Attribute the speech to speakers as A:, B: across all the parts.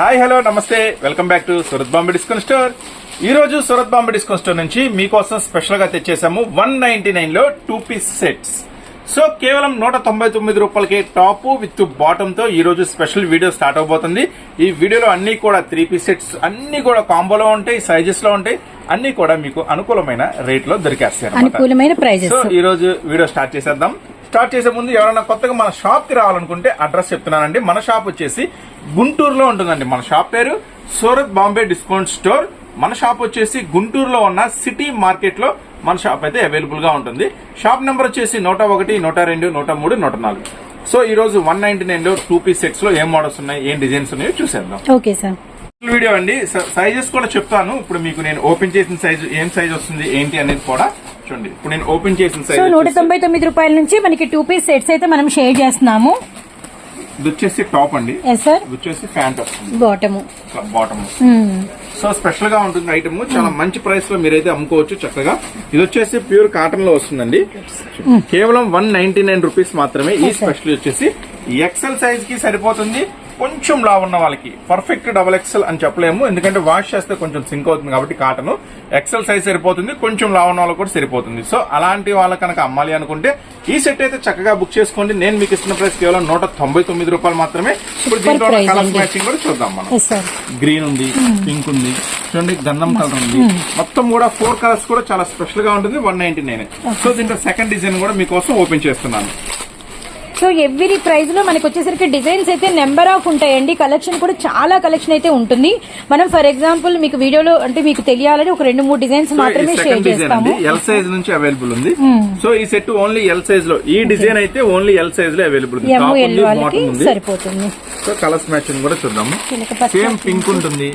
A: Hi hello నమస్తే. Welcome back to Surat Bombay discount store. ఈ రోజు సూరత్ బాంబే డిస్కౌంట్ స్టోర్ నుంచి మీకోసం స్పెషల్గా తెచ్చేసాము వన్ నైన్టీ నైన్లో టూ పీస్ సెట్స్. సో కేవలం నూట తొంభై తొమ్మిది రూపాయలకి టాప్ విత్ బాటమ్తో ఈ రోజు స్పెషల్ వీడియో స్టార్ట్ అవబోతుంది. ఈ వీడియోలో అన్ని కూడా త్రీ పీస్ సెట్స్ అన్ని కూడా కాంబోలో ఉంటాయి సైజెస్లో ఉంటాయి అన్ని కూడా మీకు అనుకూలమైన రేట్లో దొరికేస్తాయి.
B: అనుకూలమైన ప్రైజెస్
A: సో ఈ రోజు వీడియో స్టార్ట్ చేసేద్దాం. స్టార్ట్ చేసే ముందు ఎవరైనా కొత్తగా మన షాప్కి రావాలనుకుంటే అడ్రస్ చెప్తున్నానండి. మన షాప్ వచ్చేసి గుంటూరులో ఉంటుందండి. మన షాప్ పేరు సూరత్ బాంబే డిస్కౌంట్ స్టోర్. మన షాప్ వచ్చేసి గుంటూరులో ఉన్న సిటీ మార్కెట్లో మన షాప్ అయితే అవైలబుల్గా ఉంటుంది. షాప్ నెంబర్ వచ్చేసి నూట ఒకటి నూట రెండు నూట మూడు నూట నాలుగు. సో ఈ రోజు వన్ నైన్టీ నైన్లో టూ పీస్ సెట్స్లో ఏం మోడల్స్ ఉన్నాయి ఏం డిజైన్స్ ఉన్నాయో చూసేద్దాం.
B: Okay sir.
A: వీడియో అండి. సైజెస్ కూడా చెప్తాను. ఇప్పుడు మీకు నేను ఓపెన్ చేసిన సైజు ఏం సైజ్ వస్తుంది ఏంటి అనేది కూడా చూడండి. ఇప్పుడు నేను ఓపెన్ చేసిన
B: సో నూట
A: సైజ్
B: తొంభై తొమ్మిది రూపాయల నుంచి మనకి టూ పీస్ సెట్స్ అయితే మనం షేర్ చేస్తున్నాము.
A: ఇది వచ్చేసి టాప్ అండి. ఇది వచ్చేసి ప్యాంట్ వస్తుంది
B: బాటము
A: బాటమ్ సో స్పెషల్గా ఉంటుంది ఐటమ్ చాలా మంచి ప్రైస్లో మీరైతే అమ్ముకోవచ్చు చక్కగా. ఇది వచ్చేసి ప్యూర్ కాటన్లో వస్తుందండి. కేవలం వన్ నైన్టీ నైన్ రూపీస్ మాత్రమే ఈ స్పెషల్ వచ్చేసి. ఎక్సెల్ సైజ్కి సరిపోతుంది. కొంచెం లా ఉన్న వాళ్ళకి. పర్ఫెక్ట్ డబల్ ఎక్సెల్ అని చెప్పలేము. ఎందుకంటే వాష్ చేస్తే కొంచెం సింక్ అవుతుంది కాబట్టి కాటన్ ఎక్సెల్ సైజ్ సరిపోతుంది. కొంచెం లా ఉన్న వాళ్ళకి కూడా సరిపోతుంది. సో అలాంటి వాళ్ళకి కనుక అమ్మాలి అనుకుంటే ఈ సెట్ అయితే చక్కగా బుక్ చేసుకోండి. నేను మీకు ఇస్తున్న ప్రైస్ కేవలం నూట తొంభై తొమ్మిది రూపాయలు మాత్రమే. ఇప్పుడు దీంట్లో కలర్స్
B: అండి.
A: మ్యాచింగ్ కూడా చూద్దాం మనం. గ్రీన్ ఉంది పింక్ ఉంది. చూడండి గంధం కలర్ ఉంది. మొత్తం కూడా ఫోర్ కలర్స్ కూడా చాలా స్పెషల్గా ఉంటుంది. వన్ నైన్టీ నైన్ సో దీంట్లో సెకండ్ డిజైన్ కూడా మీకోసం ఓపెన్ చేస్తున్నాను.
B: సో ఎవ్రీ ప్రైస్లో మనకి వచ్చేసరికి డిజైన్స్ అయితే నెంబర్ ఆఫ్ ఉంటాయండి. కలెక్షన్ కూడా చాలా కలెక్షన్ అయితే ఉంటుంది. మనం ఫర్ ఎగ్జాంపుల్ మీకు వీడియోలో అంటే మీకు తెలియాలని ఒక రెండు మూడు డిజైన్స్ మాత్రమే షేర్ చేస్తాము.
A: ఎల్ సైజ్ నుంచి అవైలబుల్ ఉంది. సో ఈ సెట్ ఓన్లీ ఎల్ సైజ్లో. ఈ డిజైన్ అయితే ఓన్లీ ఎల్ సైజ్లో అవైలబుల్ ఉంది.
B: సరిపోతుంది.
A: సో కలర్స్ మ్యాచింగ్ కూడా చూద్దాము. సేమ్ పింక్ ఉంటుంది.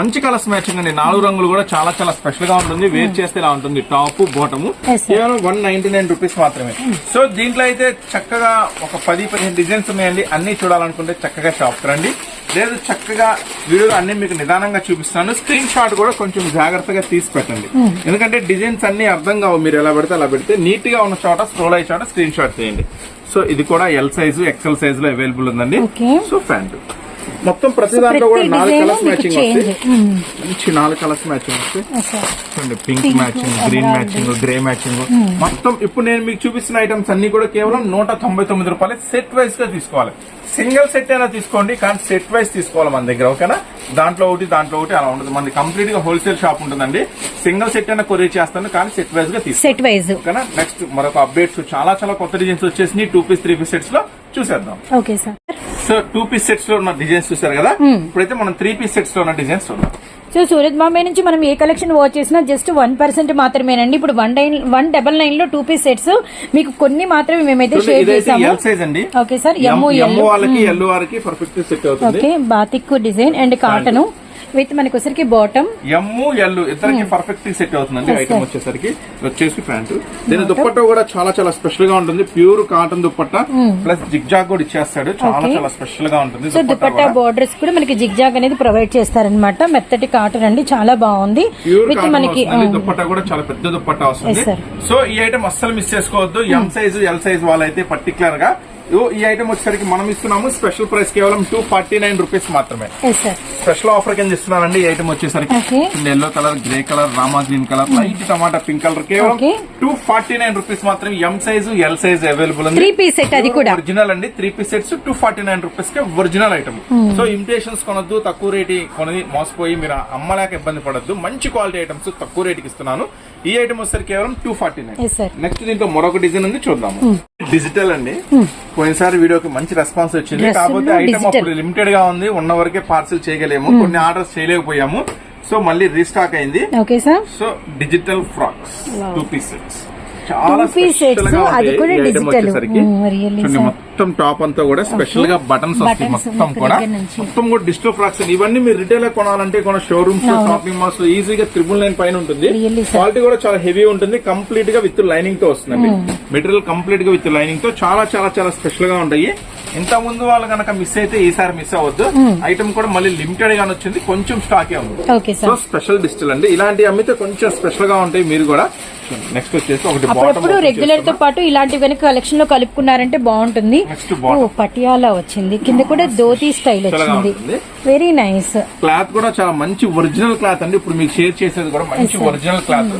A: మంచి కలర్స్ మ్యాచింగ్ అండి. నాలుగు రంగులు కూడా చాలా చాలా స్పెషల్గా ఉంటుంది. వేర్ చేస్తే ఇలా ఉంటుంది. Top bottom. కేవలం వన్ నైన్టీ నైన్ రూపీస్ మాత్రమే సో దీంట్లో అయితే చక్కగా ఒక పది పదిహేను డిజైన్స్ ఉన్నాయండి. అన్ని చూడాలనుకుంటే చక్కగా షాప్ రండి. లేదు చక్కగా వీడియో అన్ని మీకు నిదానంగా చూపిస్తాను. స్క్రీన్ షాట్ కూడా కొంచెం జాగ్రత్తగా తీసి పెట్టండి. ఎందుకంటే డిజైన్స్ అన్ని అర్థం కావు. మీరు ఎలా పెడితే అలా పెడితే నీట్గా ఉన్న చోట స్క్రోల్ అయ్యే చోట స్క్రీన్ షాట్ చేయండి. సో ఇది కూడా ఎల్ సైజు ఎక్సెల్ సైజ్లో అవైలబుల్ ఉందండి. సో ప్యాంట్ మొత్తం ప్రతి దాంట్లో కూడా నాలుగు కలర్స్ మ్యాచింగ్ వస్తాయి. మంచి నాలుగు కలర్స్ మ్యాచింగ్ వస్తాయి. చూడండి pink matching green. Matching grey matching మొత్తం ఇప్పుడు నేను మీకు చూపిస్తున్న ఐటమ్స్ అన్ని కూడా కేవలం నూట తొంభై తొమ్మిది రూపాయలు సెట్ వైస్గా తీసుకోవాలి. సింగిల్ సెట్ అయినా తీసుకోండి కానీ సెట్ వైస్ తీసుకోవాలి మన దగ్గర ఓకేనా దాంట్లో ఒకటి దాంట్లో ఒకటి అలా ఉంటుంది మనది కంప్లీట్గా హోల్సేల్ షాప్ ఉంటుందండి. సింగిల్ సెట్ అయినా కొరియర్ చేస్తాను కానీ సెట్ వైస్గా తీసుకోవాలి
B: సెట్ వైజ్
A: ఓకేనా నెక్స్ట్ మరొక అప్డేట్స్ చాలా చాలా కొత్త డిజైన్స్ వచ్చేసి టూ పీస్ త్రీ పీస్ సెట్స్లో చూసేద్దాం.
B: Okay sir
A: so two piece సెట్స్లో ఉన్న డిజైన్స్ చూసారు కదా? ఇప్పుడైతే మనం త్రీ పీస్ సెట్స్లో ఉన్న డిజైన్స్ చూద్దాం.
B: సో సూరత్ బాంబే నుంచి మనం ఏ కలెక్షన్ వాచ్ చేసినా జస్ట్ వన్ పర్సెంట్ మాత్రమేనండి. ఇప్పుడు వన్ నైన్ వన్ డబల్ నైన్లో టూ పీస్ సెట్స్ మీకు కొన్ని మాత్రమే మేమైతే షేర్ చేసాము
A: ఎల్ సైజ్ అండి.
B: Okay sir
A: M
B: M
A: M
B: L
A: వాళ్ళకి ఎల్ వారికి పర్ఫెక్ట్ సెట్ అవుతుంది.
B: Okay batik design and cotton with మనకి వచ్చరికి బాటమ్
A: ఎమ్ము ఎల్ ఇద్దరికి పర్ఫెక్ట్ సెట్ అవుతుందండి ఐటమ్. వచ్చేసరికి. వచ్చేసి ప్యాంటు. దీని దుప్పట్ట కూడా చాలా చాలా స్పెషల్గా ఉంటుంది. Pure cotton dupatta plus zigzag కూడా ఇచ్చేస్తాడు. చాలా. చాలా స్పెషల్గా ఉంటుంది
B: సో
A: కూడా.
B: బోర్డర్స్ కూడా మనకి జిగ్జాగ్ అనేది ప్రొవైడ్ చేస్తారనమాట మెత్తటి కాటన్ అండి. చాలా బాగుంది. విత్ మనకి
A: వస్తుంది దుప్పట్టా కూడా చాలా పెద్ద దుప్పట్టా వస్తుంది. సో ఈ ఐటమ్ అస్సలు మిస్ చేసుకోవద్దు. ఎం సైజు ఎల్ సైజ్ వాళ్ళైతే పర్టికులర్గా ఈ ఐటమ్ వచ్చేసరికి మనం ఇస్తున్నాము. స్పెషల్ ప్రైస్ కేవలం టూ ఫార్టీ నైన్ రూపీస్ మాత్రమే స్పెషల్ ఆఫర్ కింద ఇస్తున్నానండి ఈ ఐటమ్ వచ్చేసరికి. Yellow colour grey colour Rama green colour light tomato pink colour కేవలం. టూ ఫార్టీ నైన్ రూపీస్ మాత్రం M size L size available ఉంది.
B: త్రీ పీస్ సెట్ అది కూడా.
A: ఒరిజినల్ అండి. Three piece sets two forty nine రూపీస్కి original item so imitations కొనొద్దు తక్కువ రేటి కొనది మోసపోయి మీరు అమ్మలేక ఇబ్బంది పడద్దు. మంచి క్వాలిటీ ఐటమ్స్ తక్కువ రేటుకి ఇస్తున్నాను. ఈ ఐటమ్ వచ్చేసరికి కేవలం టూ ఫార్టీ నైన్. నెక్స్ట్ దీంట్లో మరొక డిజైన్ ఉంది చూద్దాము. డిజిటల్ అండి. పోయినసారి వీడియోకి మంచి రెస్పాన్స్ వచ్చింది. కాకపోతే ఐటమ్. అప్పుడు లిమిటెడ్గా ఉంది ఉన్న వరకే పార్సిల్ చేయగలేము కొన్ని ఆర్డర్స్ చేయలేకపోయాము. సో మళ్ళీ రీస్టాక్ అయింది.
B: Okay sir
A: so digital frocks. Two piece sets చాలా స్పెషల్గా
B: అది కూడా Mm,
A: చూడండి,
B: sir.
A: మొత్తం టాప్ అంతా కూడా స్పెషల్గా బటన్స్ వస్తాయి మొత్తం కూడా. మొత్తం కూడా డిజిటల్ ఫ్రాక్స్ ఇవన్నీ మీరు రిటైల్లో కొనాలంటే కొన షోరూమ్స్. షాపింగ్ మాల్స్లో ఈజీగా త్రిబుల్ నైన్ పైన ఉంటుంది. క్వాలిటీ కూడా చాలా హెవీ ఉంటుంది. కంప్లీట్గా విత్ లైనింగ్తో వస్తుందండి. మెటీరియల్ కంప్లీట్గా విత్ లైనింగ్తో చాలా చాలా చాలా స్పెషల్గా ఉంటాయి. ఇంత ముందు వాళ్ళు కనుక మిస్ అయితే ఈసారి మిస్ అవ్వద్దు. ఐటమ్ కూడా మళ్ళీ లిమిటెడ్ గానే వచ్చింది. కొంచెం స్టాకే ఉంది. సో స్పెషల్ డిజిటల్ అండి. ఇలాంటి అమ్మితే కొంచెం స్పెషల్గా ఉంటాయి మీరు కూడా. నెక్స్ట్ వచ్చేసి ఒకటి
B: అప్పుడప్పుడు రెగ్యులర్తో పాటు ఇలాంటి కనుక కలెక్షన్లో కలుపుకున్నారంటే బాగుంటుంది. పటియాలా వచ్చింది. కింద కూడా ధోతి స్టైల్ వచ్చింది. వెరీ నైస్
A: క్లాత్ కూడా చాలా మంచి ఒరిజినల్ క్లాత్ అండి. ఇప్పుడు మీకు షేర్ చేసేది కూడా మంచి ఒరిజినల్ క్లాత్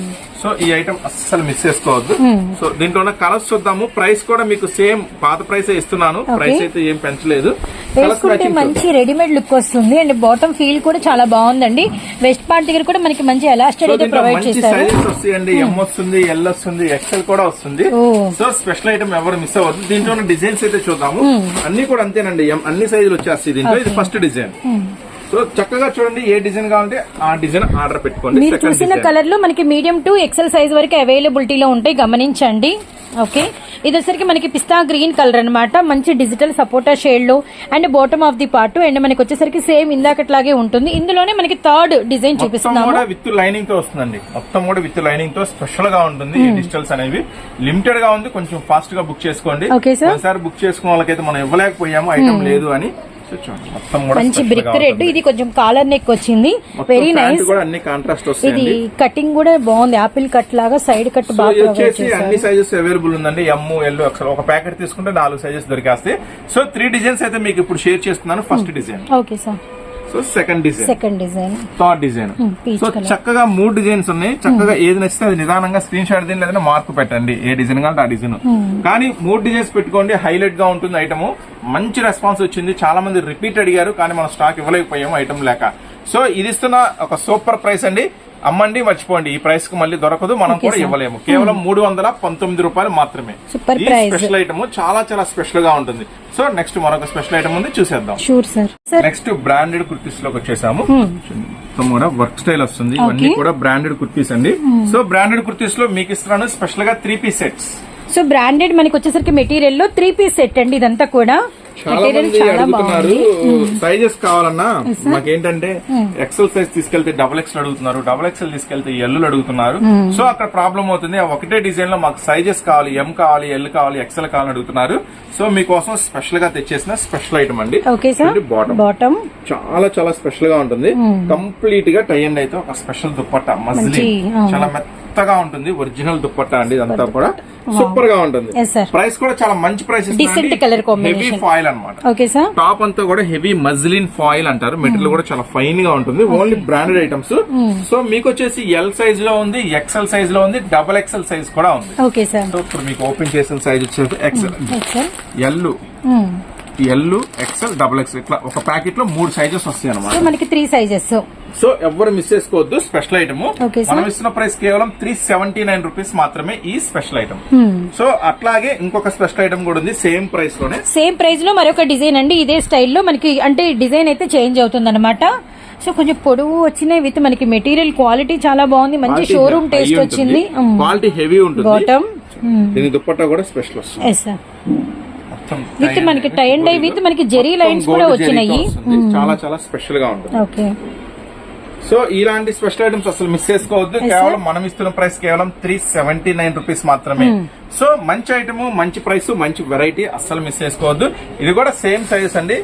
A: సో ఈ ఐటమ్ అస్సలు మిస్ చేసుకోవద్దు. సో దీంట్లో ఉన్న కలర్స్ చూద్దాము. ప్రైస్ కూడా మీకు సేమ్ పాత ప్రైస్ ఇస్తున్నాను. ప్రైస్ అయితే ఏం పెంచలేదు.
B: వేసుకుంటే మంచి రెడీమేడ్ లుక్ వస్తుంది. అండ్ బాటమ్ ఫీల్ కూడా చాలా బాగుందండి. వెస్ట్ పార్ట్ దగ్గర కూడా మనకి మంచి ఎలాస్టిక్ అయితే ప్రొవైడ్ చేశారు.
A: వస్తాయండి. ఎం వస్తుంది ఎల్ వస్తుంది ఎక్సెల్ కూడా వస్తుంది. సో స్పెషల్ ఐటమ్ ఎవరు మిస్ అవ్వద్దు. దీంట్లో ఉన్న డిజైన్స్ అయితే చూద్దాము. అన్ని కూడా అంతేనండి. అన్ని సైజులు వచ్చేస్తాయి దీంట్లో. ఇది ఫస్ట్ డిజైన్ సో చక్కగా చూడండి ఏ డిజైన్ కావాలంటే ఆ డిజైన్ ఆర్డర్ పెట్టుకోండి.
B: మీరు చూసిన కలర్లో మనకి మీడియం టు ఎక్సెల్ సైజ్ వరకు అవైలబిలిటీలో ఉంటాయి గమనించండి. ఓకే ఇది వచ్చరికి మనకి పిస్తా గ్రీన్ కలర్ అన్నమాట. మంచి డిజిటల్ సపోటా షేడ్లో and bottom of the part and మనకి వచ్చేసరికి సేమ్ ఇందాకట్లాగే ఉంటుంది. ఇందులోనే మనకి థర్డ్ డిజైన్ చూపిస్తున్నాము.
A: విత్ లైనింగ్తో వస్తుందండి. మొత్తం కూడా విత్ లైనింగ్తో స్పెషల్గా ఉంటుంది ఈ డిజిటల్స్ అనేవి. లిమిటెడ్గా ఉంది కొంచెం ఫాస్ట్గా బుక్ చేసుకోండి. ఒకసారి బుక్ చేసుకున్న వాళ్ళకైతే మనం ఇవ్వలేకపోయాము ఐటమ్ లేదు అని.
B: మంచి బ్రిక్ రెడ్. ఇది కొంచెం కాలర్ నెక్ వచ్చింది. వెరీ నైస్
A: అన్ని కాంట్రాస్ట్
B: ఇది కటింగ్ కూడా బాగుంది. ఆపిల్ కట్ లాగా సైడ్ కట్ బాగా
A: అన్ని సైజెస్ అవైలబుల్ ఉందండి. ఎమ్ ఎల్ ఎక్సెల్ ఒక ప్యాకెట్ తీసుకుంటే నాలుగు సైజెస్ దొరికేస్తాయి. సో త్రీ డిజైన్స్ అయితే మీకు ఇప్పుడు షేర్ చేస్తున్నాను. First design
B: okay sir
A: so second design
B: second design
A: third design so. చక్కగా మూడు డిజైన్స్ ఉన్నాయి. చక్కగా ఏది నచ్చితే అది నిదానంగా స్క్రీన్ షాట్ దీని లేదంటే మార్క్ పెట్టండి. ఏ డిజైన్ కావాలంటే ఆ డిజైన్ కానీ మూడు డిజైన్స్ పెట్టుకోండి హైలైట్గా ఉంటుంది ఐటమ్ మంచి రెస్పాన్స్ వచ్చింది. చాలా మంది రిపీట్ అడిగారు కానీ మనం స్టాక్ ఇవ్వలేకపోయాము ఐటమ్ లేక. సో ఇది ఇస్తున్న ఒక సూపర్ ప్రైస్ అండి. అమ్మండి మర్చిపోండి. ఈ ప్రైస్కు మళ్ళీ దొరకదు మనం కూడా ఇవ్వలేము. కేవలం మూడు వందల పంతొమ్మిది రూపాయలు మాత్రమే. ఈ. స్పెషల్ ఐటమ్ చాలా చాలా స్పెషల్గా ఉంటుంది. సో నెక్స్ట్ మరొక స్పెషల్ ఐటమ్ ఉంది చూసేద్దాం.
B: Sure sir.
A: నెక్స్ట్ బ్రాండెడ్ కుర్తీస్లోకి వచ్చేసాము కూడా వర్క్ స్టైల్ వస్తుంది. ఇవన్నీ కూడా బ్రాండెడ్ కుర్తీస్ అండి. సో బ్రాండెడ్ కుర్తీస్లో మీకు ఇస్తున్నాను స్పెషల్గా three piece sets.
B: So branded మనకి వచ్చేసరికి మెటీరియల్లో త్రీ పీస్ సెట్ అండి ఇదంతా కూడా.
A: చాలా మంది
B: చాలా
A: అడుగుతున్నారు సైజెస్ కావాలన్నా మాకేంటంటే ఎక్సెల్ సైజ్ తీసుకెళ్తే డబుల్ ఎక్స్ఎల్ అడుగుతున్నారు డబుల్ ఎక్స్ఎల్ తీసుకెళ్తే ఎల్లు అడుగుతున్నారు. సో అక్కడ ప్రాబ్లం అవుతుంది. ఒకటే డిజైన్లో మాకు సైజెస్ కావాలి ఎం కావాలి ఎల్ కావాలి ఎక్సెల్ కావాలని అడుగుతున్నారు. సో మీకోసం స్పెషల్గా తెచ్చేసిన స్పెషల్ ఐటమ్ అండి.
B: ఓకే సార్
A: బాటమ్
B: బాటమ్
A: చాలా చాలా స్పెషల్గా ఉంటుంది. కంప్లీట్గా టై అండ్ అయితే ఒక స్పెషల్ దుప్పట్టా మజిలీ.
B: మంచి, ఆ.
A: మెత్తగా ఉంటుంది ఒరిజినల్ దుప్పట్టా అండి ఇదంతా కూడా సూపర్గా ఉంటుంది. ప్రైస్ కూడా చాలా మంచి price
B: combination.
A: Heavy foil
B: sir
A: top అంతా కూడా హెవీ మజ్లిన్ ఫాయిల్ అంటారు. మెటీరియల్ కూడా చాలా ఫైన్గా ఉంటుంది ఓన్లీ బ్రాండెడ్ ఐటమ్స్ సో మీకు వచ్చేసి ఎల్ సైజ్లో ఉంది ఎక్సెల్ సైజ్లో ఉంది డబుల్ ఎక్సెల్ సైజ్ కూడా ఉంది.
B: ఓకే సార్
A: సో ఇప్పుడు మీకు ఓపెన్ చేసిన సైజ్ వచ్చేసి XL L L XL double XL ఇట్లా ఒక ప్యాకెట్లో మూడు సైజెస్ వస్తాయి అనమాట
B: మనకి త్రీ సైజెస్
A: సో ఎవరు మిస్ చేసుకోవద్దు స్పెషల్ ఐటమ్. మనం ఇస్తున్న ప్రైస్ కేవలం త్రీ సెవెంటీ నైన్ రూపీస్ మాత్రమే ఈ స్పెషల్ ఐటమ్ సో అట్లాగే ఇంకొక స్పెషల్ ఐటమ్ కూడా ఉంది సేమ్ ప్రైస్లోనే.
B: సేమ్ ప్రైస్లో మరొక డిజైన్ అండి. ఇదే స్టైల్లో మనకి అంటే డిజైన్ అయితే చేంజ్ అవుతుంది అనమాట సో కొంచెం పొడవు వచ్చినాయి విత్ మనకి మెటీరియల్ క్వాలిటీ చాలా బాగుంది. మంచి షోరూమ్ టేస్ట్ వచ్చింది.
A: క్వాలిటీ హెవీ ఉంటుంది.
B: బాటమ్
A: దీని దుప్పట్టా కూడా స్పెషల్ వస్తుంది. మొత్తం
B: విత్ మనకి టై అండ్ విత్ మనకి జెరీ లైన్స్ కూడా వచ్చినాయి.
A: చాలా చాలా స్పెషల్గా ఉంటుంది.
B: ఓకే.
A: సో ఇలాంటి స్పెషల్ ఐటమ్స్ అసలు మిస్ చేసుకోవద్దు. కేవలం మనం ఇస్తున్న ప్రైస్ కేవలం త్రీ సెవెంటీ నైన్ రూపీస్ మాత్రమే సో మంచి ఐటమ్ మంచి ప్రైస్ మంచి వెరైటీ అస్సలు మిస్ చేసుకోవద్దు. ఇది కూడా సేమ్ సైజెస్ అండి.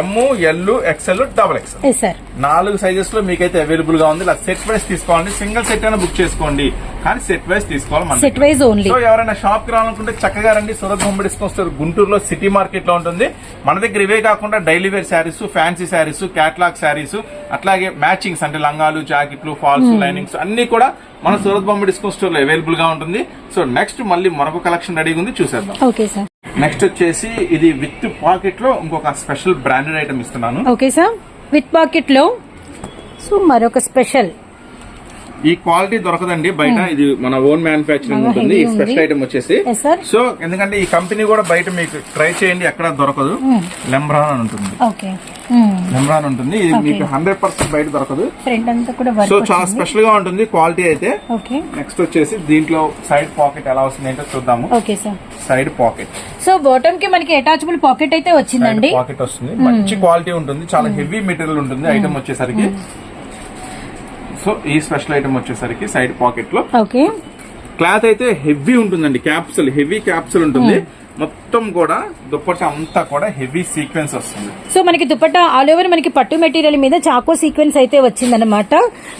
A: M L XL double XL నాలుగు సైజెస్లో మీకైతే అవైలబుల్గా ఉంది. ఇలా సెట్ వైస్ తీసుకోవాలండి. సింగిల్ సెట్ అయినా బుక్ చేసుకోండి. కానీ సెట్ వైస్ తీసుకోవాలి మన
B: సెట్ వైజ్ ఓన్లీ
A: సో ఎవరైనా షాప్కి రావాలనుకుంటే చక్కగా రండి. సూరత్ హోమ్ డిస్కౌంట్ స్టోర్ గుంటూరులో సిటీ మార్కెట్లో ఉంటుంది. మన దగ్గర ఇవే కాకుండా daily wear sarees fancy sarees catalogue sarees అట్లాగే మ్యాచింగ్స్ అంటే లంగాలు జాకెట్లు ఫాల్స్ లైనింగ్స్ అన్ని కూడా మన సూరత్ బొమ్మ డిస్కౌంట్ స్టోర్లో అవైలబుల్గా ఉంటుంది. సో నెక్స్ట్ మళ్ళీ మరొక కలెక్షన్ రెడీగా ఉంది చూసేద్దాం.
B: Okay sir.
A: నెక్స్ట్ వచ్చేసి ఇది విత్ పాకెట్లో ఇంకొక స్పెషల్ బ్రాండెడ్ ఐటమ్ ఇస్తున్నాను.
B: Okay sir. విత్ పాకెట్లో సో మరొక స్పెషల్
A: ఈ క్వాలిటీ దొరకదండి. బయట ఇది మన ఓన్ మ్యానుఫాక్చరింగ్
B: బాగా
A: ఉంటుంది. ఈ. స్పెషల్ ఐటమ్ వచ్చేసి. సో ఎందుకంటే ఈ కంపెనీ కూడా బయట మీకు ట్రై చేయండి ఎక్కడ దొరకదు. లెమ్రాన్ అని ఉంటుంది.
B: ఓకే
A: లెమ్రాన్ ఉంటుంది. ఇది మీకు హండ్రెడ్ పర్సెంట్ బయట దొరకదు. సో చాలా స్పెషల్గా ఉంటుంది క్వాలిటీ అయితే. నెక్స్ట్ వచ్చేసి దీంట్లో సైడ్ పాకెట్ ఎలా వస్తుంది ఏంటో చూద్దాము సైడ్ పాకెట్
B: సో బాటమ్కి మనకి అటాచబుల్ పాకెట్ అయితే వచ్చిందండి.
A: పాకెట్ వస్తుంది. మంచి క్వాలిటీ ఉంటుంది. చాలా హెవీ మెటీరియల్ ఉంటుంది. ఐటమ్ వచ్చేసరికి. సో ఈ స్పెషల్ ఐటమ్ వచ్చేసరికి సైడ్ పాకెట్లో
B: ఓకే.
A: క్లాత్ అయితే హెవీ ఉంటుందండి క్యాప్సుల్ హెవీ క్యాప్సుల్ ఉంటుంది. మొత్తం కూడా దుప్పట అంతా కూడా హెవీ సీక్వెన్స్ వస్తుంది.
B: సో మనకి దుపట్టా ఆల్ ఓవర్ మనకి పట్టు మెటీరియల్ మీద చాకో సీక్వెన్స్ అయితే వచ్చిందనమాట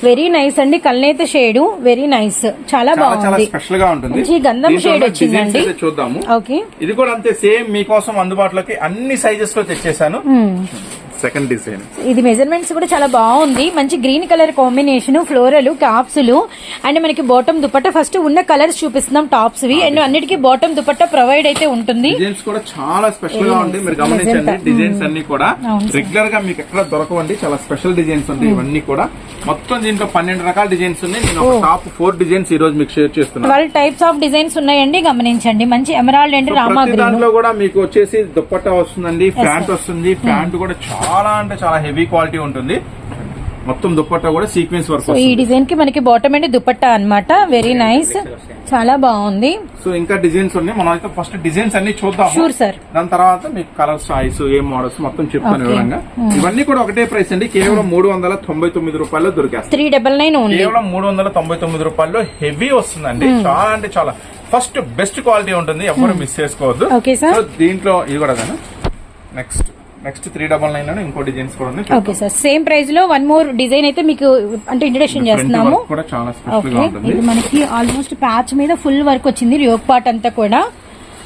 B: వెరీ నైస్ అండి కల్నేత షేడ్. వెరీ నైస్ చాలా బాగుంది.
A: స్పెషల్గా ఉంటుంది.
B: గంధం
A: ఉన్న
B: వచ్చిందండి.
A: చూద్దాము.
B: ఓకే
A: ఇది కూడా అంతే సేమ్ మీకోసం అందుబాటులోకి అన్ని సైజెస్లో తెచ్చేసాను. సెకండ్ డిజైన్
B: ఇది మెజర్మెంట్స్ కూడా చాలా బాగుంది. మంచి green colour combination floral capsule and మనకి బాటమ్ దుపట్టా ఫస్ట్ ఉన్న కలర్స్ చూపిస్తున్నాం టాప్స్ వి. అండ్ అన్నిటికీ బాటమ్ దుపట్టా ప్రొవైడ్ అయితే ఉంటుంది.
A: డిజైన్స్ కూడా చాలా స్పెషల్గా ఉంటాయి మీరు గమనించండి డిజైన్స్ అన్ని కూడా రెగ్యులర్గా మీకు ఎక్కడ దొరకవండి. చాలా స్పెషల్ డిజైన్స్ ఉంటాయి ఇవన్నీ కూడా. మొత్తం దీంట్లో పన్నెండు రకాల డిజైన్స్ ఉన్నాయి. నేను టాప్ ఫోర్ డిజైన్స్ ఈ రోజు మీకు షేర్ చేస్తున్నాను.
B: ట్వెల్వ్ టైప్స్ ఆఫ్ డిజైన్స్ ఉన్నాయండి గమనించండి. మంచి ఎమరాల్డ్ అండ్ రామా
A: దాంట్లో కూడా మీకు వచ్చేసి దుప్పట్టా వస్తుందండి ప్యాంట్ వస్తుంది. ప్యాంట్ కూడా చాలా అంటే చాలా హెవీ క్వాలిటీ ఉంటుంది. మొత్తం దుప్పట్టా కూడా సీక్వెన్స్ వర్క్
B: సో ఈ డిజైన్కి మనకి బాటమ్ అండ్ దుపట్టా అన్నమాట. వెరీ నైస్ చాలా బాగుంది.
A: సో ఇంకా డిజైన్స్ ఉన్నాయి. మనం అయితే ఫస్ట్ డిజైన్స్ అన్ని చూద్దాం
B: షూర్ సార్
A: దాని తర్వాత మీకు కలర్ చాయిస్ ఏ మోడల్స్ మొత్తం చెప్తాను. వివరంగా. ఇవన్నీ కూడా ఒకటే ప్రైస్ అండి. కేవలం మూడు వందల తొంభై తొమ్మిది రూపాయల్లో దొరికేస్తాయి.
B: త్రీ డబల్ నైన్ ఓన్లీ
A: కేవలం మూడు వందల తొంభై తొమ్మిది రూపాయల్లో హెవీ వస్తుందండి. చాలా అంటే చాలా. ఫస్ట్ బెస్ట్ క్వాలిటీ ఉంటుంది. ఎవరు మిస్ చేసుకోవద్దు.
B: Sir.
A: సో దీంట్లో ఇది కూడా next next three double nine ఇంకో డిజైన్స్ కూడా ఉన్నాయి.
B: ఓకే సార్ సేమ్ ప్రైస్లో వన్ మోర్ డిజైన్ అయితే మీకు అంటే ఇంట్రడక్షన్ చేస్తున్నాము.
A: కూడా చాలా స్పెషల్గా ఉంటుంది.
B: ఇది మనకి ఆల్మోస్ట్ ప్యాచ్ మీద ఫుల్ వర్క్ వచ్చింది యోగ్ పార్ట్ అంతా కూడా.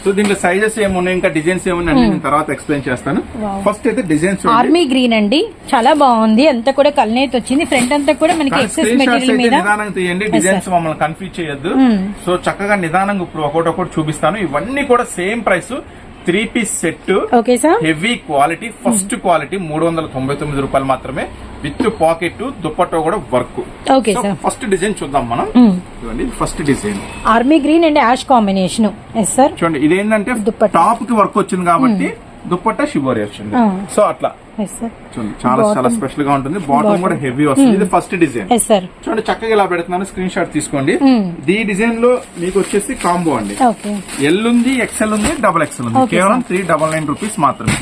A: సో దీంట్లో సైజెస్ ఏమున్నాయి ఇంకా డిజైన్స్ ఏమున్నాయి నేను తర్వాత ఎక్స్ప్లెయిన్ చేస్తాను. ఫస్ట్ అయితే డిజైన్స్
B: ఆర్మీ గ్రీన్ అండి చాలా బాగుంది అంతా కూడా కల్నేత్ వచ్చింది. ఫ్రంట్ అంతా కూడా మనకి ఎక్సెస్ మెటీరియల్ మీద.
A: నిదానంగా తీయండి డిజైన్స్ మమ్మల్ని కన్ఫ్యూజ్ చేయొద్దు.
B: Hmm.
A: సో చక్కగా నిదానంగా ఇప్పుడు ఒకటి ఒకటి చూపిస్తాను. ఇవన్నీ కూడా same price three piece set
B: okay sir.
A: Heavy quality first quality మూడు వందల తొంభై తొమ్మిది రూపాయలు మాత్రమే విత్ పాకెట్ దుప్పట్టో కూడా work.
B: Okay sir.
A: First design చూద్దాం మనం. చూడండి first design.
B: Army green and ash combination. Yes sir
A: చూడండి ఇదేంటంటే. టాప్కి వర్క్ వచ్చింది కాబట్టి దుప్పట్టా షిబోరి వచ్చింది. సో అట్లా. చాలా చాలా. స్పెషల్గా ఉంటుంది. బాటమ్ కూడా హెవీ వస్తుంది. ఇది ఫస్ట్ డిజైన్
B: ఎస్ సార్
A: చూడండి చక్కగా ఇలా పెడుతున్నాను. స్క్రీన్ షాట్ తీసుకోండి. ఈ డిజైన్లో మీకు వచ్చేసి కాంబో అండి. ఎల్ ఉంది ఎక్సెల్ ఉంది డబల్ ఎక్సెల్ ఉంది. కేవలం త్రీ డబల్ నైన్ రూపీస్ మాత్రమే.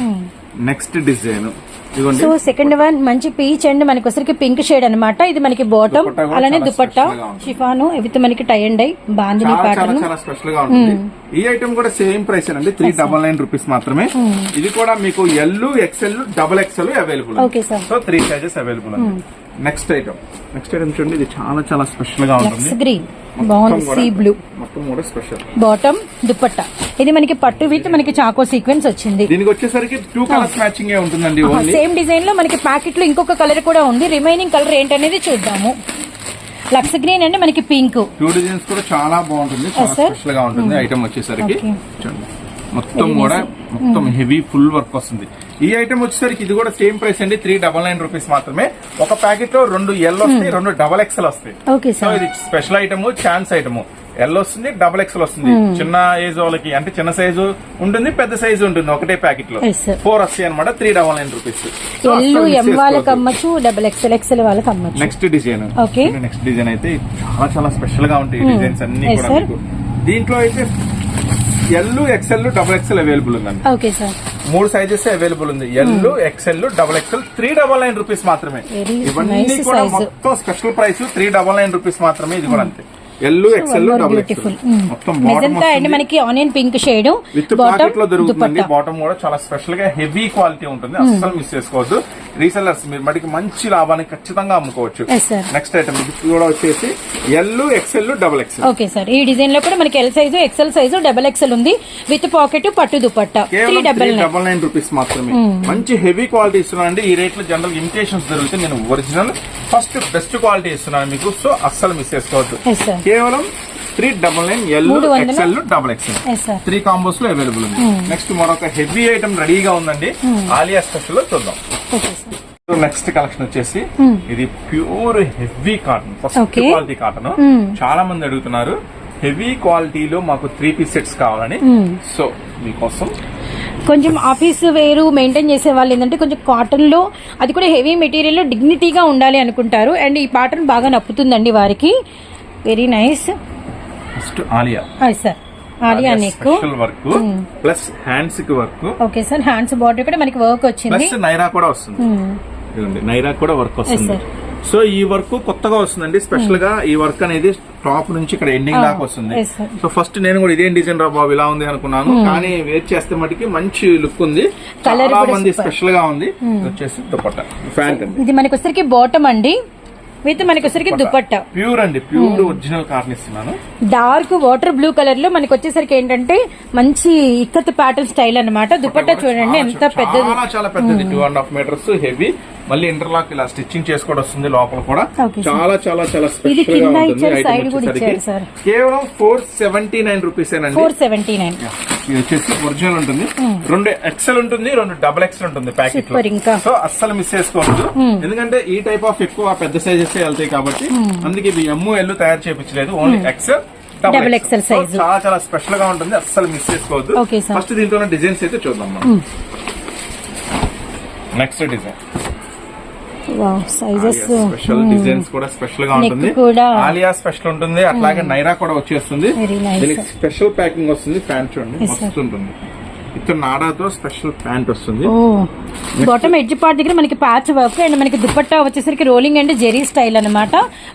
A: నెక్స్ట్ డిజైన్ ఇదిగోండి
B: సో సెకండ్ వన్ మంచి పీచ్ అండ్ మనకి వచ్చరికి పింక్ షేడ్ అన్నమాట. ఇది మనకి బాటమ్ అలానే దుపట్టా. షిఫాను విత్ మనకి tie and dye bandhani pattern
A: చాలా స్పెషల్గా ఉంటుంది. ఈ ఐటమ్ కూడా సేమ్ ప్రైస్ అండి. త్రీ డబల్ నైన్ రూపీస్ మాత్రమే. ఇది కూడా మీకు L XL double XL available. So three sizes available అండి. నెక్స్ట్ ఐటమ్ నెక్స్ట్ ఐటమ్ చూడండి ఇది చాలా చాలా స్పెషల్గా ఉంటుంది.
B: లక్స్ గ్రీన్ బాగుంది
A: మొత్తం కూడా-
B: సీ బ్లూ
A: మొత్తం కూడా స్పెషల్
B: బాటమ్ దుపట్టా ఇది మనకి పట్టు విత్ మనకి చాకో సీక్వెన్స్ వచ్చింది.
A: దీనికి వచ్చేసరికి టూ కలర్స్ మ్యాచింగ్ ఉంటుందండి
B: సేమ్ డిజైన్లో మనకి ప్యాకెట్లో ఇంకొక కలర్ కూడా ఉంది. రిమైనింగ్ కలర్ ఏంటనేది చూద్దాము. లక్స్ గ్రీన్ అంటే మనకి పింక్
A: టూ డిజైన్స్ కూడా చాలా బాగుంటుంది.
B: Hmm.
A: స్పెషల్గా ఉంటుంది. ఐటమ్ వచ్చేసరికి.
B: Okay.
A: చూడండి. మొత్తం కూడా మొత్తం హెవీ ఫుల్ వర్క్ వస్తుంది. ఈ ఐటమ్ వచ్చేసరికి ఇది కూడా సేమ్ ప్రైస్ అండి త్రీ డబల్ నైన్ రూపీస్ మాత్రమే. ఒక ప్యాకెట్లో రెండు ఎల్ వస్తాయి రెండు డబల్ ఎక్స్ఎల్ వస్తాయి. సో ఇది special item chance item L వస్తుంది డబల్ ఎక్స్ఎల్ వస్తుంది.
B: Hmm.
A: చిన్న ఏజ్ వాళ్ళకి అంటే చిన్న సైజు ఉంటుంది పెద్ద సైజు ఉంటుంది ఒకటే
B: ప్యాకెట్లో.
A: ఫోర్ వస్తాయి అనమాట three double nine rupees next design. Next design అయితే చాలా చాలా స్పెషల్గా ఉంటాయి డిజైన్స్ అన్ని కూడా
B: sir.
A: మీకు. దీంట్లో అయితే L XL double XL available ఉందండి.
B: ఓకే సార్
A: మూడు సైజెస్ అవైలబుల్ ఉంది. L XL double XL three double nine rupees మాత్రమే. ఇవన్నీ కూడా. మొత్తం special price three double nine rupees మాత్రమే ఇది కూడా అంతే. ఎల్ ఎక్సెల్ డబల్ ఎక్సెల్ మొత్తం
B: మెజంతా అండ్ మనకి onion pink shade
A: with
B: bottom
A: పాకెట్లో దొరుకుతుందండి.
B: దుపట్టా.
A: బాటమ్ కూడా చాలా స్పెషల్గా హెవీ క్వాలిటీ ఉంటుంది. అస్సలు మిస్ చేసుకోవద్దు. రీసెల్లర్స్ మీరు మటుకి మంచి లాభాన్ని ఖచ్చితంగా అమ్ముకోవచ్చు. నెక్స్ట్ ఐటమ్ ఇది కూడా వచ్చేసి L XL double XL
B: okay sir ఈ డిజైన్లో కూడా మనకి L size XL size double XL ఉంది. విత్ పాకెట్ పట్టు dupatta. Three double nine
A: double nine rupees మాత్రమే. మంచి హెవీ క్వాలిటీ ఇస్తున్నానండి. ఈ రేట్లో జనరల్ ఇమిటేషన్స్ దొరికితే నేను ఒరిజినల్ ఫస్ట్ బెస్ట్ క్వాలిటీ ఇస్తున్నాను మీకు. సో అస్సలు మిస్ చేసుకోవద్దు. కేవలం three double nine L XL double
B: sir
A: three కాంబోస్లో available ఉంది. నెక్స్ట్ మరొక హెవీ ఐటమ్ రెడీగా ఉందండి. ఆలియా స్పెషల్లో చూద్దాం. నెక్స్ట్ కలెక్షన్ వచ్చేసి ఇది pure heavy cotton first. Quality cotton చాలా మంది అడుగుతున్నారు హెవీ క్వాలిటీలో మాకు త్రీ పీస్ సెట్స్ కావాలని. సో మీకోసం
B: కొంచెం ఆఫీస్ వేరు మెయింటైన్ చేసే వాళ్ళు ఏంటంటే కొంచెం కాటన్లో అది కూడా హెవీ మెటీరియల్లో డిగ్నిటీగా ఉండాలి అనుకుంటారు. అండ్ ఈ ప్యాటర్న్ బాగా నప్పుతుందండి వారికి. Very nice
A: first Alia
B: sir Alia neck
A: special work plus హ్యాండ్స్కి work
B: okay sir hands border కూడా మనకి వర్క్ వచ్చింది.
A: నైరా కూడా వస్తుంది.
B: Hmm.
A: నైరా కూడా వర్క్ వస్తుంది. సో ఈ వర్క్ కొత్తగా వస్తుందండి. స్పెషల్గా ఈ వర్క్ అనేది టాప్ నుంచి ఇక్కడ ఎండింగ్
B: Ah,
A: దాకా వస్తుంది. సో ఫస్ట్ నేను కూడా ఇదేం డిజైన్ రా బాబు ఇలా ఉంది అనుకున్నాను. కానీ వేర్ చేస్తే మటుకి మంచి లుక్ ఉంది. చాలా మంది. స్పెషల్గా ఉంది. వచ్చేసి దుపట్టా. ఫ్యాంట్
B: ఇది మనకి వచ్చరికి బాటమ్ అండి. విత్ మనకి వచ్చరికి దుపట్టా.
A: ప్యూర్ అండి ప్యూర్ ఒరిజినల్ కాటన్ ఇస్తున్నాను.
B: డార్క్ వాటర్ బ్లూ కలర్లో మనకి వచ్చేసరికి ఏంటంటే మంచి ఇక్కత్ ప్యాటర్న్ స్టైల్ అన్నమాట. దుపట్టా చూడండి ఎంత పెద్దది.
A: చాలా పెద్దది. Two and half metres heavy మళ్ళీ ఇంటర్లాక్ ఇలా స్టిచ్చింగ్ చేసుకోవడం వస్తుంది లోపల కూడా. చాలా చాలా చాలా
B: స్పెషల్గా
A: ఉంటుంది. కేవలం four seventy nine rupees
B: four seventy nine
A: ఇది వచ్చేసి ఒరిజినల్ ఉంటుంది. రెండు ఎక్సెల్ ఉంటుంది రెండు డబుల్ ఎక్సెల్ ఉంటుంది ప్యాకెట్. సో అస్సలు మిస్ చేసుకోవద్దు. ఎందుకంటే ఈ టైప్ ఆఫ్ ఎక్కువ పెద్ద సైజెస్ వెళ్తాయి కాబట్టి అందుకే ఇవి ఎమ్ము ఎల్లు తయారు చేయించలేదు only XL
B: Double XL size.
A: చాలా చాలా స్పెషల్గా ఉంటుంది అస్సలు మిస్ చేసుకోవద్దు. ఫస్ట్ దీంట్లో డిజైన్స్ అయితే చూద్దాం మనం. Next design
B: sizes
A: special designs కూడా
B: స్పెషల్గా
A: ఉంటుంది. ఆలియా స్పెషల్ ఉంటుంది అట్లాగే నైరా కూడా వచ్చేస్తుంది. దీనికి స్పెషల్ ప్యాకింగ్ వస్తుంది ప్యాంట్ చూడండి. మస్తు ఉంటుంది. ఇక్కడ నాడాతో స్పెషల్ ప్యాంట్ వస్తుంది.
B: బాటమ్ ఎడ్జ్ పార్ట్ దగ్గర మనకి ప్యాచ్ వర్క్ అండ్ మనకి దుపట్టా వచ్చేసరికి రోలింగ్ అండ్ జెరీ స్టైల్ అన్నమాట.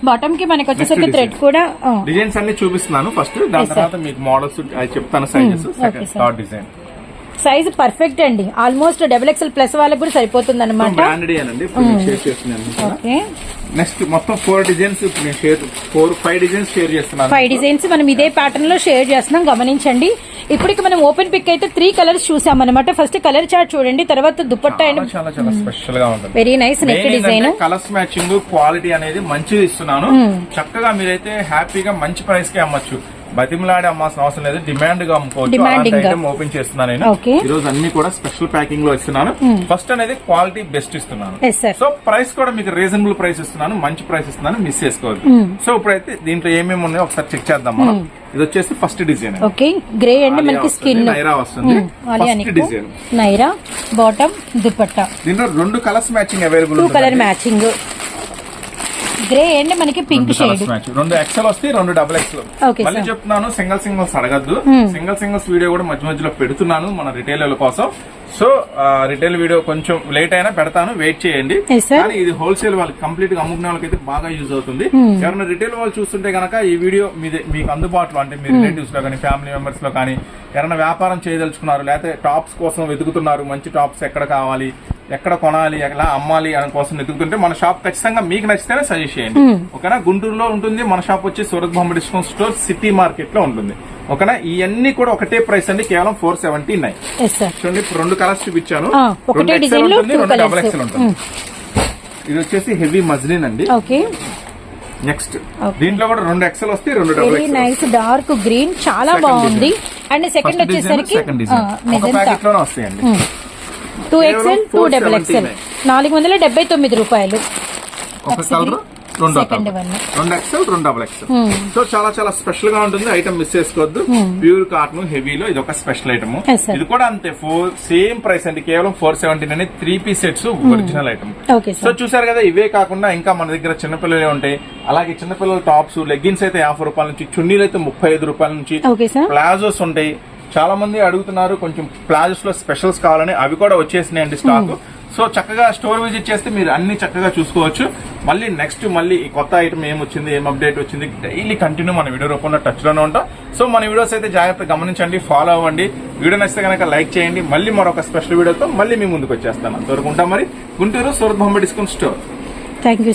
B: బాటమ్కి మనకి వచ్చేసరికి థ్రెడ్. కూడా
A: డిజైన్స్ అన్ని చూపిస్తున్నాను. ఫస్ట్ దాని. తర్వాత మీకు మోడల్స్ చెప్తాను sizes second. Third design
B: size perfect అండి. ఆల్మోస్ట్ డబుల్ ఎక్స్ఎల్ ప్లస్ వాళ్ళకి కూడా సరిపోతుంది అనమాట
A: నెక్స్ట్ మొత్తం four designs four five designs share చేస్తున్నాను.
B: ఫైవ్ డిజైన్స్ మనం ఇదే ప్యాటర్న్లో షేర్ చేస్తున్నాం. గమనించండి. ఇప్పటికి మనం ఓపెన్ పిక్ అయితే త్రీ కలర్స్ చూసాం అనమాట ఫస్ట్ కలర్ చార్ట్ చూడండి. తర్వాత దుపట్టా అండ్
A: చాలా చాలా స్పెషల్గా ఉంటుంది.
B: Very nice neck design
A: colours matching quality అనేది మంచిది ఇస్తున్నాను. చక్కగా మీరైతే హ్యాపీగా మంచి ప్రైస్కి అమ్మచ్చు. బతిమలాడి అమ్మాల్సిన అవసరం లేదు. డిమాండ్గా అమ్ముకోవచ్చు. ఓపెన్ చేస్తున్నాను నేను. ఈ రోజు అన్ని కూడా స్పెషల్ ప్యాకింగ్లో ఇస్తున్నాను. ఫస్ట్ అనేది క్వాలిటీ బెస్ట్ ఇస్తున్నాను. సో ప్రైస్ కూడా మీకు రీజనబుల్ ప్రైస్ ఇస్తున్నాను. మంచి ప్రైస్ ఇస్తున్నాను. మిస్ చేసుకోవద్దు. సో ఇప్పుడైతే దీంట్లో ఏమేమి ఉన్నాయో ఒకసారి చెక్ చేద్దాం మనం. ఇది వచ్చేసి ఫస్ట్ డిజైన్
B: ఓకే గ్రే అండి మనకి స్కిన్
A: నైరా వస్తుంది. First design
B: Naira bottom dupatta.
A: దీంట్లో రెండు colours matching available
B: two colour matching grey and మనకి పింక్ షేడ్
A: రెండు ఎక్సెల్ వస్తాయి రెండు డబుల్ ఎక్సెల్ మళ్ళీ. చెప్తున్నాను సింగిల్ సింగిల్స్ అడగద్దు. సింగిల్ సింగిల్స్ వీడియో కూడా మధ్య మధ్యలో పెడుతున్నాను మన రిటైలర్ల కోసం. సో రిటైల్ వీడియో కొంచెం లేట్ అయినా పెడతాను వెయిట్ చేయండి. కానీ ఇది హోల్సేల్ వాళ్ళకి కంప్లీట్గా అమ్ముకునే వాళ్ళకైతే బాగా యూజ్ అవుతుంది. ఎవరైనా రిటైల్ వాళ్ళు చూస్తుంటే గనక ఈ వీడియో మీకు అందుబాటులో అంటే మీ రిలేటివ్స్లో కానీ ఫ్యామిలీ మెంబర్స్లో కానీ ఎవరైనా వ్యాపారం చేయదలుచుకున్నారు లేకపోతే టాప్స్ కోసం వెతుకుతున్నారు మంచి టాప్స్ ఎక్కడ కావాలి ఎక్కడ కొనాలి ఎలా అమ్మాలి అని కోసం వెతుకుతుంటే మన షాప్ ఖచ్చితంగా మీకు నచ్చితేనే సజెస్ట్ చేయండి. ఓకేనా? గుంటూరులో ఉంటుంది మన షాప్ వచ్చి సూరత్ బొమ్మ డిస్కౌంట్ స్టోర్ సిటీ మార్కెట్లో ఉంటుంది. ఓకేనా? ఇవన్నీ కూడా ఒకటే ప్రైస్ అండి కేవలం ఫోర్ సెవెంటీ నైన్ చూడండి ఇప్పుడు రెండు కలర్స్ చూపించాను. రెండు ఉంటుంది, రెండు. డబుల్ ఎక్సెల్ ఉంటుంది. ఇది వచ్చేసి హెవీ మజ్లిన్ అండి. నెక్స్ట్. దీంట్లో కూడా రెండు ఎక్సెల్ వస్తాయి రెండు double XL
B: nice dark green చాలా బాగుంది. అండ్ సెకండ్ వచ్చేసరికి
A: ప్యాకెట్లోనే వస్తాయండి.
B: టూ
A: కేవలం
B: ఎక్స్ఎల్ టూ డబుల్ ఎక్స్ఎల్
A: 479.
B: నాలుగు వందల డెబ్బై తొమ్మిది రూపాయలు.
A: ఒక కలర్ రెండు
B: one.
A: రెండు డబుల్ ఎక్సెల్ సో చాలా చాలా స్పెషల్గా ఉంటుంది. ఐటమ్ మిస్ చేసుకోవద్దు. ప్యూర్ కాటన్ హెవీలో ఇది ఒక స్పెషల్ ఐటమ్. ఇది కూడా అంతే. ఫోర్ సేమ్ ప్రైస్ అండి. కేవలం four seventy nine three piece sets original item so
B: sir
A: చూసారు కదా ఇవే కాకుండా ఇంకా మన దగ్గర చిన్నపిల్లలే ఉంటాయి. అలాగే చిన్నపిల్లల టాప్స్ లెగ్గిన్స్ అయితే యాభై రూపాయల నుంచి చున్నీలు అయితే ముప్పై ఐదు రూపాయల నుంచి ప్లాజోస్ ఉంటాయి. చాలా మంది అడుగుతున్నారు కొంచెం ప్లాజోస్లో స్పెషల్స్ కావాలని. అవి కూడా వచ్చేసినాయండి స్టాక్ సో చక్కగా స్టోర్ విజిట్ చేస్తే మీరు అన్ని చక్కగా చూసుకోవచ్చు. మళ్ళీ నెక్స్ట్ మళ్ళీ ఈ కొత్త ఐటమ్ ఏం వచ్చింది ఏం అప్డేట్ వచ్చింది డైలీ కంటిన్యూ మన వీడియో రూపంలో టచ్లోనే ఉంటాం. సో మన వీడియోస్ అయితే జాగ్రత్తగా గమనించండి ఫాలో అవ్వండి. వీడియో నచ్చితే కనుక లైక్ చేయండి. మళ్ళీ మరొక స్పెషల్ వీడియోతో మళ్ళీ మీ ముందుకు వచ్చేస్తాను అంతవరకు ఉంటాం మరి. గుంటూరు సూరత్ బొమ్మ డిస్కౌంట్ స్టోర్.
B: Thank you